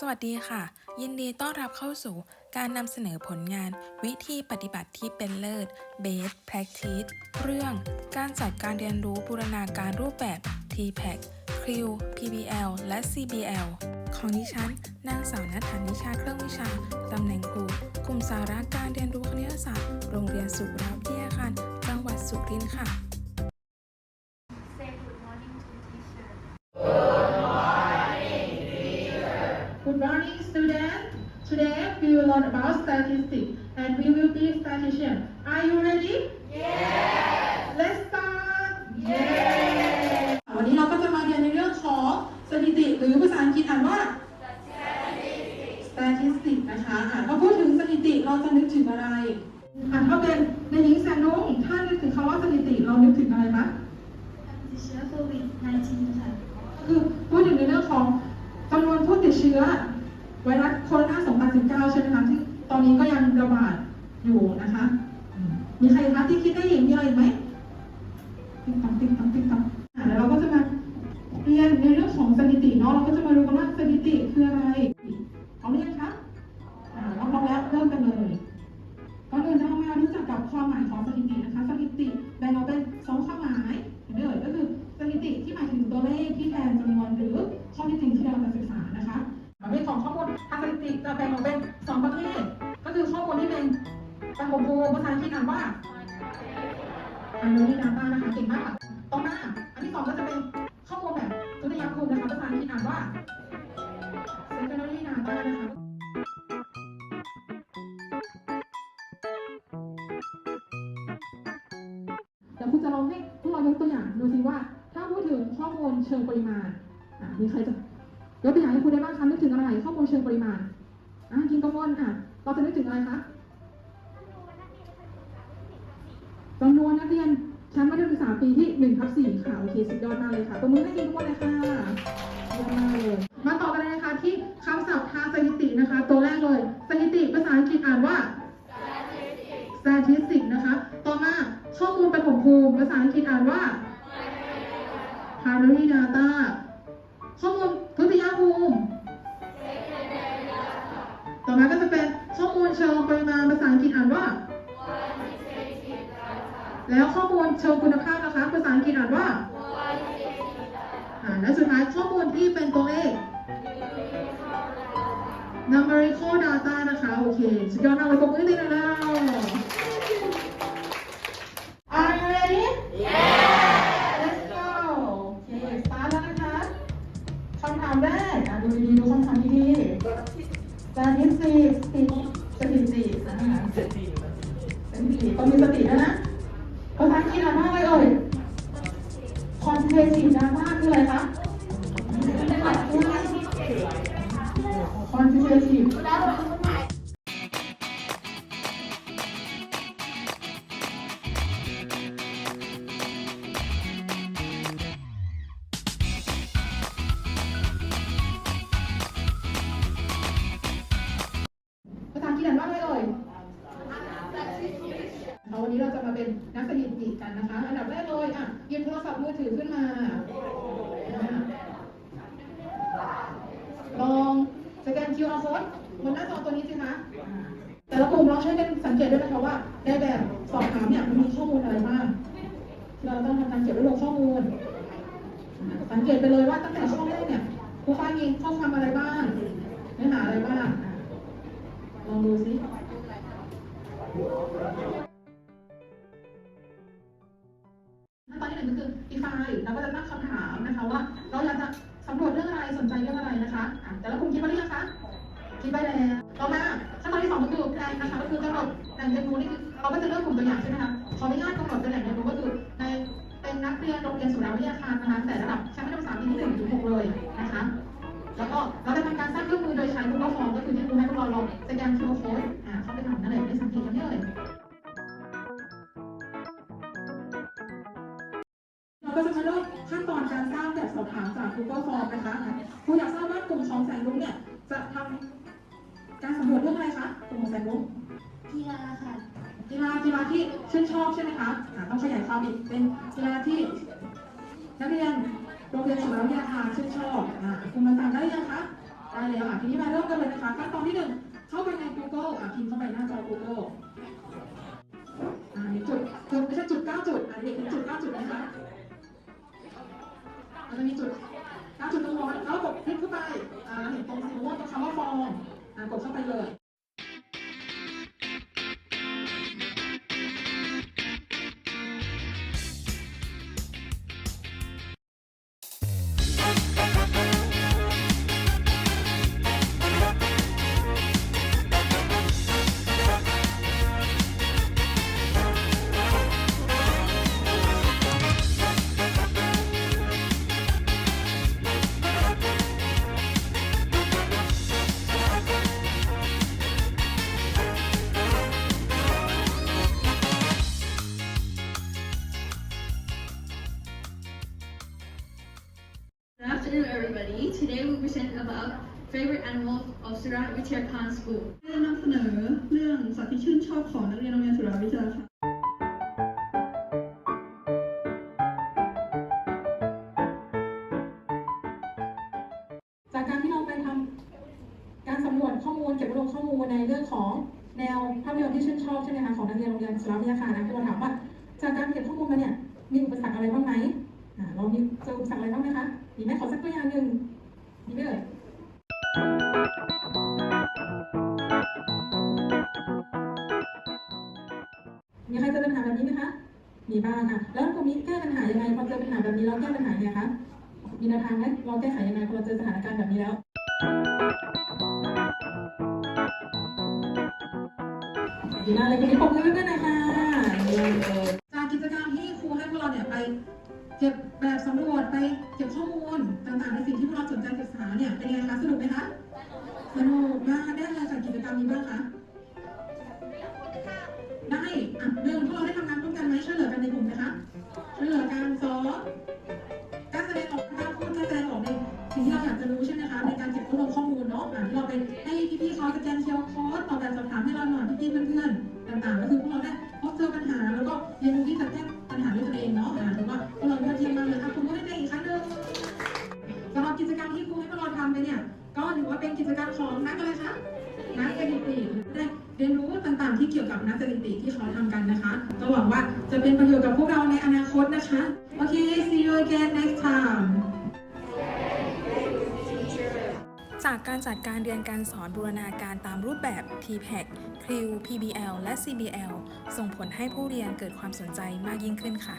สวัสดีค่ะ ยินดีต้อนรับเข้าสู่การนำเสนอผลงาน วิธีปฏิบัติที่เป็นเลิศ Best Practice เรื่องการจัดการเรียนรู้บูรณาการรูปแบบ TPAC c r e PBL และ CBL ของดิฉัน นางสาวนัฐานิชาเครื่องวิชา ตำแหน่งครูกลุ่มสาระการเรียนรู้คณิตศาสตร์ โรงเรียนสุราวิทยาคารจังหวัดสุรินทร์ค่ะ Good morning, students. Today we will learn about statistics and we will be statistician. Are you ready? Yes. Let's start. Yes. วันนี้เราก็จะมาเรียนในเรื่องของสถิติหรือภาษาอังกฤษอ่านว่า statistics นะคะอ่านพอพูดถึงสถิติเราจะนึกถึงอะไรอ่านถ้าเป็นในหญิงแสนนุ่งถ้านึกถึงคำว่าสถิติเรานึกถึงอะไรคะติดเชื้อโควิด -19 ค่ะ คือพูดถึงในเรื่องของจำนวนผู้ ติดเชื้อ ไวรัสโคโรนา 2019 ใช่ไหมคะที่ตอนนี้ก็ยังระบาดอยู่นะคะ มีใครคะที่คิดได้อีกมีอะไรอีกไหมติ๊กต๊อกติ๊กต๊อกติ๊กต๊อกแล้วเราก็จะมาเรียนในเรื่องของสถิติเนาะเราก็จะมาดูกันว่าสถิติคืออะไรเอาเรียนคะอ่าเราลองแล้วเริ่มกันเลยก่อนอื่นเรามารู้จักกับความหมายของสถิตินะคะ สถิติ จะแบ่งออกเป็นสองประเภทก็คือข้อมูลที่เป็นประมภูภาษาอังกฤษอ่านว่า primary data นะคะเก่งมากค่ะต่อมา อันที่สองก็จะเป็นข้อมูลแบบทุติยภูมินะคะภาษาอังกฤษอ่านว่า secondary data นะคะ เดี๋ยวคุณจะลองให้พวกเรายกตัวอย่างดูสิว่า ถ้าพูดถึงข้อมูลเชิงปริมาณ อะมีใครจะยกตัวอย่างให้คุณได้บ้างคะนึกถึงอะไรข้อมูลเชิงปริมาณ อะกินกระมวลอะเราจะนึกถึงอะไรคะจำนวนนักเรียนชั้นมัธยมศึกษาปีที่1ทับ4ค่ะ โอเค สุดยอดมากเลยค่ะตัวมือให้กินกระมวลเลยค่ะยี่ยมมากเลยมาต่อกันเลยนะคะที่คำศัพท์ทางสถิตินะคะ ตัวแรกเลย สถิติภาษาอังกฤษอ่านว่า statistics นะคะ ต่อมาข้อมูลประถมภูมิภาษาอังกฤษอ่านว่า primary data มูลเชิงปมาภาษาอังกฤษอ่านว่า แล้วข้อมูลเชิงคุณภาพนะคะ ภาษาอังกฤษอ่านว่าอ่าและสุดท้ายข้อมูลที่เป็นตัวเลข numerical data นะคะ โอเค สุดยอดมากเลยปรบมือให้เลยนะเรา Are you ready? Yes. Let's go. โอเค start แล้วนะคะคำถามแรกอะดูดีๆดูคำถามดีๆ statistics ส ถิตินะคะสถิติต้องมีสติด้วยนะภาษาอังกฤษอ่านว่าอะไรเอ่ย quantitative data คืออะไรคะ quantitative ภ สถิติกันนะคะ อันดับแรกเลยอะหยิบโทรศัพท์มือถือขึ้นมาอะลองสแกน QR code บนหน้าจอตัวนี้สิคะแต่ละกลุ่มเราช่วยกันสังเกตด้วยนะคะว่าในแบบสอบถามเนี่ยมันมีข้อมูลอะไรบ้างที่เราต้องทำการเก็บรวบรวมข้อมูล สังเกตไปเลยว่าตั้งแต่ช่วงแรกเนี่ยครูฟ้ามีข้อความอะไรบ้าง คิดไปแล้วต่อมาขั้นตอนที่สองก็คือ plan นะคะก็คือกำหนดแหล่งเรียนรู้นี่คือเราก็จะเลือกกลุ่มตัวอย่างใช่ไหมคะขออนุญาตกำหนดเป็นแหล่งเรียนรู้ก็คือในเป็นนักเรียนโรงเรียนสุราวิทยาคารนะคะแต่ระดับชั้นมัธยมศึกษาปีที่หนึ่งถึงหกเลยนะคะแล้วก็เราจะทำการสร้างเครื่องมือโดยใช้ Google Form ก็คือที่ครูให้พวกเราลองสแกน QR code อ่าเข้าไปทำนั่นแหละได้สังเกตกันเลยเราก็จะมาเริ่มขั้นตอนการสร้างแบบสอบถามจาก Google Form นะคะครูอยากทราบว่ากลุ่มของแสนรุ้งเนี่ยจะทำ การสำรวจเรื่องอะไรคะกลุ่มของแสนรุ้งกีฬาค่ะ กีฬากีฬาที่ชื่นชอบใช่ไหมคะอ่าต้องขยายความอีกเป็นกีฬาที่นักเรียนโรงเรียนสุราวิทยาคารชื่นชอบอ่ากลุ่มต่างๆได้หรือยังคะได้เลยค่ะทีนี้มาเริ่มกันเลยนะคะขั้นตอนที่หนึ่งเข้าไปใน Google อะพิมพ์เข้าไปหน้าจอ Google อ่ามีจุดจุดไม่ใช่จุดเก้าจุดอะเด็กเห็นจุดเก้าจุดไหมคะมันจะมีจุดเก้าจุดตรงหัวแล้วกดคลิกเข้าไปอ่าเห็นตรงสีม่วงตรงคำว่าฟอร์มอ่า กดเข้าไปเลย animals of Surat Vidyakhan School. ได้นำเสนอเรื่องสัตว์ที่ชื่นชอบของนักเรียนโรงเรียนสุราวิทยาค่ะจากการที่เราไปทำการสำรวจข้อมูลเก็บรวบรวมข้อมูลในเรื่องของแนวภาพยนตร์ที่ชื่นชอบใช่ไหมคะของนักเรียนโรงเรียนสุราวิทยาคารนะคือเราถามว่าจากการเก็บข้อมูลมาเนี่ยมีอุปสรรคอะไรบ้างไหมอ่าเรามีเจออุปสรรคอะไรบ้างไหมคะมีไหมขอสักตัวอย่างหนึ่งมีไหมเอ่ย มีใครเจอปัญหาแบบนี้ไหมคะ มีบ้างค่ะ แล้วกลุ่มนี้แก้ปัญหายังไงพอเจอปัญหาแบบนี้แล้วแก้ปัญหายังไงคะ มีแนวทางไหมเราแก้ไขยังไงพอเราเจอสถานการณ์แบบนี้แล้ว ดีมากเลยคุณนี้ปรบมือให้ด้วยนะคะจากกิจกรรมที่ครูให้พวกเราเนี่ยไป เก็บแบบสำรวจไปเก็บข้อมูลต่างๆในสิ่งที่พวกเราสนใจศึกษาเนี่ยเป็นยังไงคะสนุกไหมคะสนุกมากได้อะไรจากกิจกรรมนี้บ้างคะได้อะหนึ่งพวกเราได้ทำงานร่วมกันไหมช่วยเหลือกันในกลุ่มไหมคะช่วยเหลือกันสองการแสดงออกการพูดการแสดงออกในสิ่งที่เราอยากจะรู้ใช่ไหมคะในการเก็บรวบรวมข้อมูลเนาะอะที่เราไปให้พี่ๆเขาสแกนเคียวโค้ดตอบแบบสอบถามให้เราหน่อยพี่ๆเพื่อนๆต่างๆก็คือพวกเราได้พบเจอปัญหาแล้วก็เรียนรู้ที่จะแก้ ติได้เรียนรู้ต่างๆ ที่เกี่ยวกับนักสถิติที่เขาทำกันนะคะ ก็หวังว่าจะเป็นประโยชน์กับพวกเราในอนาคตนะคะ โอเค see you again next time จากการจัดการเรียนการสอนบูรณาการตามรูปแบบ TPAC CRIL PBL และ CBL ส่งผลให้ผู้เรียนเกิดความสนใจมากยิ่งขึ้นค่ะ